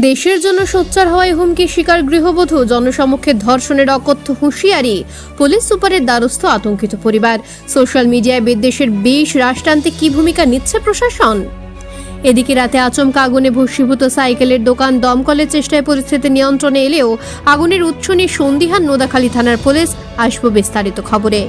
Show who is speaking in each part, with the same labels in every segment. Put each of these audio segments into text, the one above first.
Speaker 1: দেশের জন্য সোচ্চার হওয়ায় হুমকি শিকার গৃহবধূ, জনসমক্ষে ধর্ষণের অকথ্য হুঁশিয়ারি, পুলিশ সুপারের দ্বারস্থ আতঙ্কিত পরিবার। সোশ্যাল মিডিয়ায় বিদ্বেষের বেশ রাষ্ট্রান্তে কি ভূমিকা নিচ্ছে প্রশাসন? এদিকে রাতে আচমকা আগুনে ভস্মীভূত সাইকেলের দোকান দমকলের চেষ্টায় পরিস্থিতি নিয়ন্ত্রণে এলেও আগুনের উৎস নিয়ে সন্দিহান নোদাখালী থানার পুলিশ, আসব বিস্তারিত খবরে।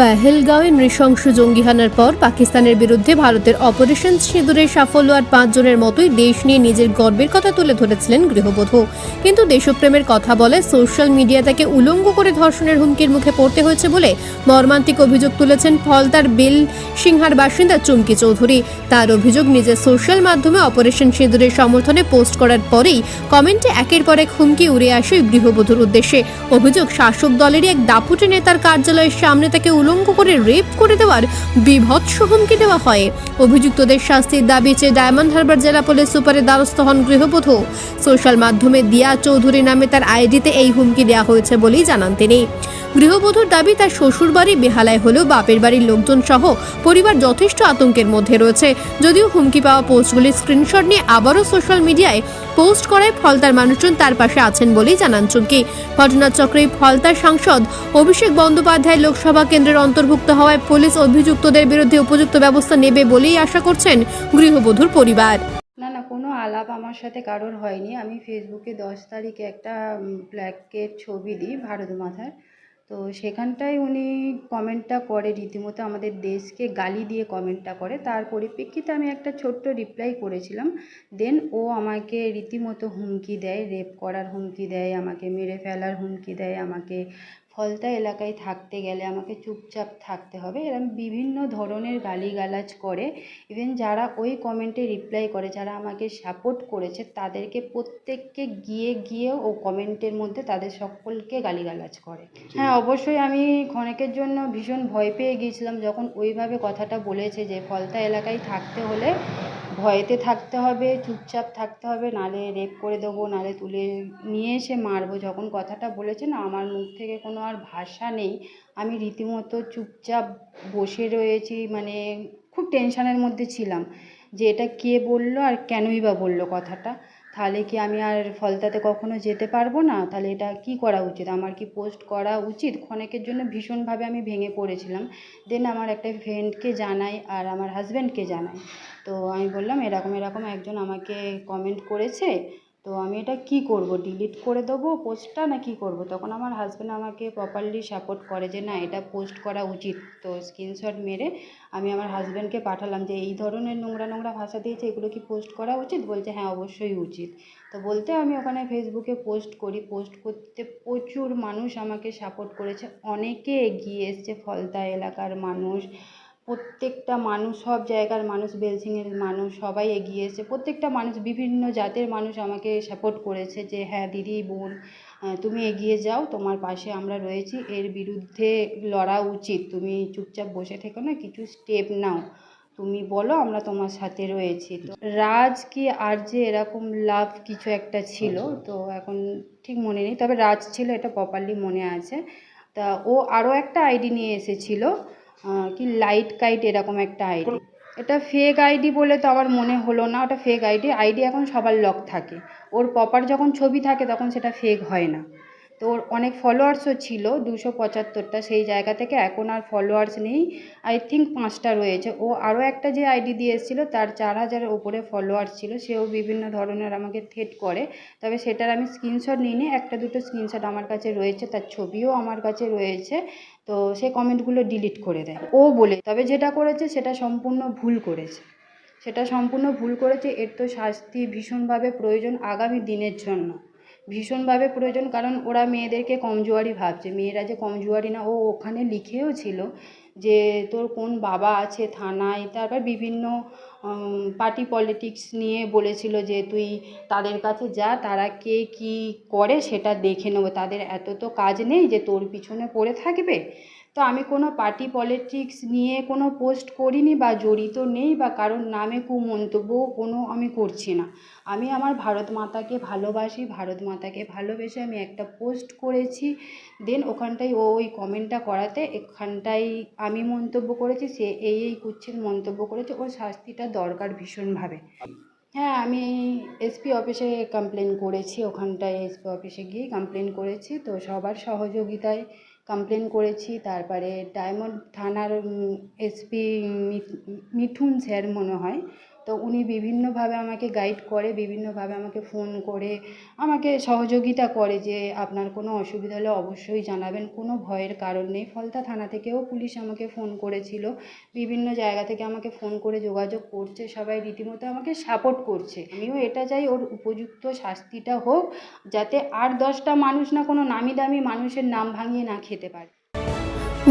Speaker 1: পেহেলগাঁওয়ে নৃশংস জঙ্গিহানার পর পাকিস্তানের বিরুদ্ধে ভারতের অপারেশন সিঁদুরের সাফল্য আর পাঁচজনের মতোই দেশ নিয়ে নিজের গর্বের কথা তুলে ধরেছিলেন গৃহবধূ। কিন্তু দেশপ্রেমের কথা বলে সোশ্যাল মিডিয়া তাকে উলঙ্গ করে ধর্ষণের হুমকির মুখে পড়তে হয়েছে বলে মর্মান্তিক অভিযোগ তুলেছেন ফলতার বেল সিংহার বাসিন্দা চুমকি চৌধুরী। তার অভিযোগ, নিজের সোশ্যাল মাধ্যমে অপারেশন সিঁদুরের সমর্থনে পোস্ট করার পরেই কমেন্টে একের পর এক হুমকি উড়ে আসে গৃহবধূর উদ্দেশ্যে। অভিযোগ, শাসক দলেরই এক দাপুটে নেতার কার্যালয়ের সামনে তাকে উলঙ্গ করে রেপ করে দেওয়ার বিভৎস হুমকি দেওয়া হয়। অভিযুক্তদের শাস্তির দাবি চেয়ে ডায়মন্ড হারবার জেলা পুলিশ সুপারের দ্বারস্থ হন গৃহবধূ। সোশ্যাল মাধ্যমে দিয়া চৌধুরী নামে তার আইডিতে এই হুমকি দেওয়া হয়েছে বলেই জানান তিনি। গৃহবধূর দাবি তার শ্বশুরবাড়ি বেহালায় হলেও বাপের বাড়ির লোকজন সহ পরিবার যথেষ্ট আতঙ্কের মধ্যে রয়েছে। যদিও হুমকি পাওয়া পোস্টগুলির স্ক্রিনশট নিয়ে আবারও সোশ্যাল মিডিয়ায় পোস্ট করায় ফলতার মানুষজন তার পাশে আছেন বলেই জানান চুমকি। ঘটনার চক্রে ফলতার সাংসদ অভিষেক বন্দ্যোপাধ্যায় লোকসভা কেন্দ্রের অন্তর্ভুক্ত হওয়ায় পুলিশ অভিযুক্তদের বিরুদ্ধে উপযুক্ত ব্যবস্থা নেবে বলেই আশা করছেন গৃহবধূর পরিবার।
Speaker 2: না না, কোনো আলাপ আমার সাথে কারোর হয়নি। আমি ফেসবুকে দশ তারিখে একটা ব্ল্যাকের ছবি দিই, ভারত মাথার। তো সেখানটায় উনি কমেন্টটা করে, রীতিমতো আমাদের দেশকে গালি দিয়ে কমেন্টটা করে। তার পরিপ্রেক্ষিতে আমি একটা ছোট্ট রিপ্লাই করেছিলাম। দেন ও আমাকে রীতিমতো হুমকি দেয়, রেপ করার হুমকি দেয়, আমাকে মেরে ফেলার হুমকি দেয়, আমাকে ফলতা এলাকায় থাকতে গেলে আমাকে চুপচাপ থাকতে হবে। এরকম বিভিন্ন ধরনের গালিগালাজ করে। ইভেন যারা ওই কমেন্টে রিপ্লাই করে যারা আমাকে সাপোর্ট করেছে তাদেরকে প্রত্যেককে গিয়ে গিয়ে ও কমেন্টের মধ্যে তাদের সকলকে গালিগালাজ করে। হ্যাঁ অবশ্যই আমি ক্ষণেকের জন্য ভীষণ ভয় পেয়ে গিয়েছিলাম যখন ওইভাবে কথাটা বলেছে যে ফলতা এলাকায় থাকতে হলে ভয়েতে থাকতে হবে, চুপচাপ থাকতে হবে, নালে রেপ করে দেবো, নালে তুলে নিয়ে এসে মারবো। যখন কথাটা বলেছে না আমার মুখ থেকে কোনো আর ভাষা নেই। আমি রীতিমতো চুপচাপ বসে রয়েছি মানে খুব টেনশানের মধ্যে ছিলাম যে এটা কে বলল আর কেনই বা বলল কথাটা। তাহলে কি আমি আর ফলতাতে কখনো যেতে পারব না? তাহলে এটা কি করা উচিত? আমার কি পোস্ট করা উচিত? ক্ষণেকের জন্য ভীষণভাবে আমি ভেঙে পড়েছিলাম। দেন আমার একটা ফ্রেন্ডকে জানাই আর আমার হাজব্যান্ডকে জানাই। তো আমি বললাম এরকম এরকম একজন আমাকে কমেন্ট করেছে। তো আমি এটা কি করব? ডিলিট করে দেবো পোস্টটা না কি করব? তখন আমার হাজব্যান্ড আমাকে প্রপারলি সাপোর্ট করে যে, না, এটা পোস্ট করা উচিত। তো স্ক্রিনশট মেরে আমি আমার হাজব্যান্ডকে পাঠালাম যে, এই ধরনের নোংরা নোংরা ভাষা দিয়েছে, এগুলো কি পোস্ট করা উচিত? বলছে হ্যাঁ অবশ্যই উচিত। তো বলতে আমি ওখানে ফেসবুকে পোস্ট করি। পোস্ট করতে প্রচুর মানুষ আমাকে সাপোর্ট করেছে। অনেকে এগিয়ে এসছে, ফলতা এলাকার মানুষ প্রত্যেকটা মানুষ সব জায়গার মানুষ বেলসিংয়ের মানুষ সবাই এগিয়ে এসে প্রত্যেকটা মানুষ বিভিন্ন জাতের মানুষ আমাকে সাপোর্ট করেছে যে হ্যাঁ দিদি বোন তুমি এগিয়ে যাও তোমার পাশে আমরা রয়েছি এর বিরুদ্ধে লড়া উচিত তুমি চুপচাপ বসে থেকো না কিছু স্টেপ নাও তুমি বলো আমরা তোমার সাথে রয়েছি। তো রাজ কি আর যে এরকম লাভ কিছু একটা ছিল তো এখন ঠিক মনে নেই তবে রাজ ছিল এটা প্রপারলি মনে আছে। তা ও আরও একটা আইডি নিয়ে এসেছিল কি লাইট কাইট এরকম একটা আইডি এটা ফেক আইডি বলে তো আমার মনে হলো না ওটা ফেক আইডি আইডি এখন সবার লক থাকে। ওর প্রপার যখন ছবি থাকে তখন সেটা ফেক হয় না। তো ওর অনেক ফলোয়ার্সও ছিল, দুশো পঁচাত্তরটা, সেই জায়গা থেকে এখন আর ফলোয়ার্স নেই। আই থিঙ্ক পাঁচটা রয়েছে। ও আরও একটা যে আইডি দিয়ে এসেছিল, তার চার হাজারের ওপরে ফলোয়ার্স ছিল। সেও বিভিন্ন ধরনের আমাকে থেট করে। তবে সেটার আমি স্ক্রিনশট নিইনি একটা দুটো স্ক্রিনশট আমার কাছে রয়েছে, তার ছবিও আমার কাছে রয়েছে। তো সে কমেন্টগুলো ডিলিট করে দেয়। ও বলে, তবে যেটা করেছে, সেটা সম্পূর্ণ ভুল করেছে। সেটা সম্পূর্ণ ভুল করেছে, এর তো শাস্তি ভীষণভাবে প্রয়োজন আগামী দিনের জন্য। ভীষণভাবে প্রয়োজন, কারণ ওরা মেয়েদেরকে কমজোয়ারি ভাবছে। মেয়েরা যে কমজোয়ারি না, ও ওখানে লিখেও ছিল যে, তোর কোন বাবা আছে থানায়? তারপর বিভিন্ন পার্টি পলিটিক্স নিয়ে বলেছিল যে, তুই তাদের কাছে যা, তারা কে কী করে সেটা দেখে নেব। তাদের এত তো কাজ নেই যে, তোর পিছনে পড়ে থাকবে। তো আমি কোনো পার্টি পলিটিক্স নিয়ে কোনো পোস্ট করিনি বা জড়িত নেই বা কারোর নামে কুমন্তব্যও কোনো আমি করছি না। আমি আমার ভারত মাতাকে ভালোবাসি, ভারত মাতাকে ভালোবেসে আমি একটা পোস্ট করেছি। দেন ওখানটায় ও ওই কমেন্টটা করাতে এখানটায় আমি মন্তব্য করেছি, সে এই এই কুচ্ছের মন্তব্য করেছে। ওর শাস্তিটা দরকার ভীষণভাবে। হ্যাঁ আমি এসপি অফিসে কমপ্লেন করেছি, ওখানটায় এসপি অফিসে গিয়ে কমপ্লেন করেছি। তো সবার সহযোগিতায় কমপ্লেন করেছি। তারপরে ডায়মন্ড থানার এসপি মিঠুন স্যার মনে হয় তো উনি বিভিন্নভাবে আমাকে গাইড করে, বিভিন্নভাবে আমাকে ফোন করে, আমাকে সহযোগিতা করে যে আপনার কোনো অসুবিধা হলে অবশ্যই জানাবেন, কোনো ভয়ের কারণ নেই। ফলতা থানা থেকেও পুলিশ আমাকে ফোন করেছিল, বিভিন্ন জায়গা থেকে আমাকে ফোন করে যোগাযোগ করছে, সবাই রীতিমতো আমাকে সাপোর্ট করছে। আমিও এটা চাই ওর উপযুক্ত শাস্তিটা হোক, যাতে আর দশটা মানুষ না কোনো নামি দামি মানুষের নাম ভাঙিয়ে না খেতে পারে।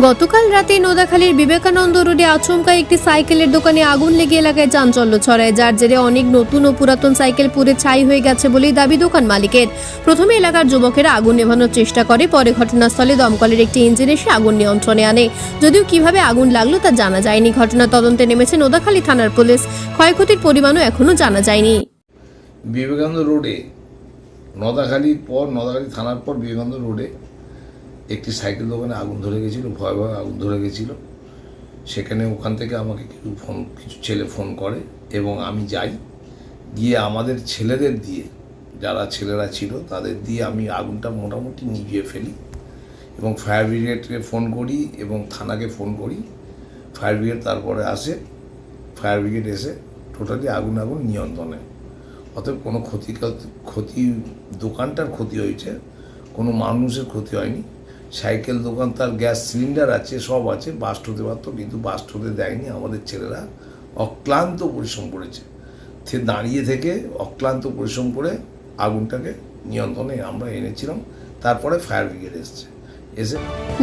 Speaker 1: গতকাল রাতে নোদাখালীর বিবেকানন্দ রোডে আচমকা একটি সাইকেলের দোকানে আগুন লেগে এলাকায় চাঞ্চল্য ছড়ায়, যার জেরে অনেক নতুন ও পুরাতন সাইকেল পুড়ে ছাই হয়ে গেছে বলেই দাবি দোকান মালিকের। প্রথমে এলাকার যুবকেরা আগুন নেভানোর চেষ্টা করে, পরে ঘটনাস্থলে দমকলের একটি ইঞ্জিন এসে আগুন নিয়ন্ত্রণে আনে। যদিও কীভাবে আগুন লাগল তা জানা যায়নি। ঘটনা তদন্তে নেমেছে নোদাখালী থানার পুলিশ। ক্ষয়ক্ষতির পরিমাণও এখনও জানা যায়নি।
Speaker 3: বিবেকানন্দ রোডে, নদাখালির পর, নদাখালি থানার পর বিবেকানন্দ রোডে একটি সাইকেল দোকানে আগুন ধরে গেছিল, ভয় ভয় আগুন ধরে গেছিল। সেখানে ওখান থেকে আমাকে কিছু ফোন, কিছু ছেলে ফোন করে এবং আমি যাই। গিয়ে আমাদের ছেলেদের দিয়ে, যারা ছেলেরা ছিল, তাদের দিয়ে আমি আগুনটা মোটামুটি নিভিয়ে ফেলি এবং ফায়ার ব্রিগেডকে ফোন করি এবং থানাকে ফোন করি। ফায়ার ব্রিগেড তারপরে আসে, ফায়ার ব্রিগেড এসে টোটালি আগুন আগুন নিয়ন্ত্রণে। অতএব কোনো ক্ষতি ক্ষতি, দোকানটার ক্ষতি হয়েছে, কোনো মানুষের ক্ষতি হয়নি। সাইকেল দোকান তার গ্যাস সিলিন্ডার আছে সব আছে বাস্ট হতে পারতো কিন্তু বাস্ট হতে দেয়নি। আমাদের ছেলেরা অক্লান্ত পরিশ্রম করেছে। সে দাঁড়িয়ে থেকে অক্লান্ত পরিশ্রম করে আগুনটাকে নিয়ন্ত্রণে আমরা এনেছিলাম। তারপরে ফায়ার ব্রিগেড এসছে। এসে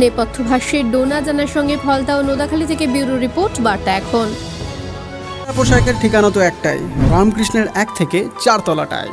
Speaker 1: নেপথ্য ভাষ্যের ডোনা জানার সঙ্গে ফলতা ও নোদাখালী থেকে ব্যুরো রিপোর্ট বার্তা এখন।
Speaker 4: পোশাকের ঠিকানা তো একটাই রামকৃষ্ণের এক থেকে চার তলাটায়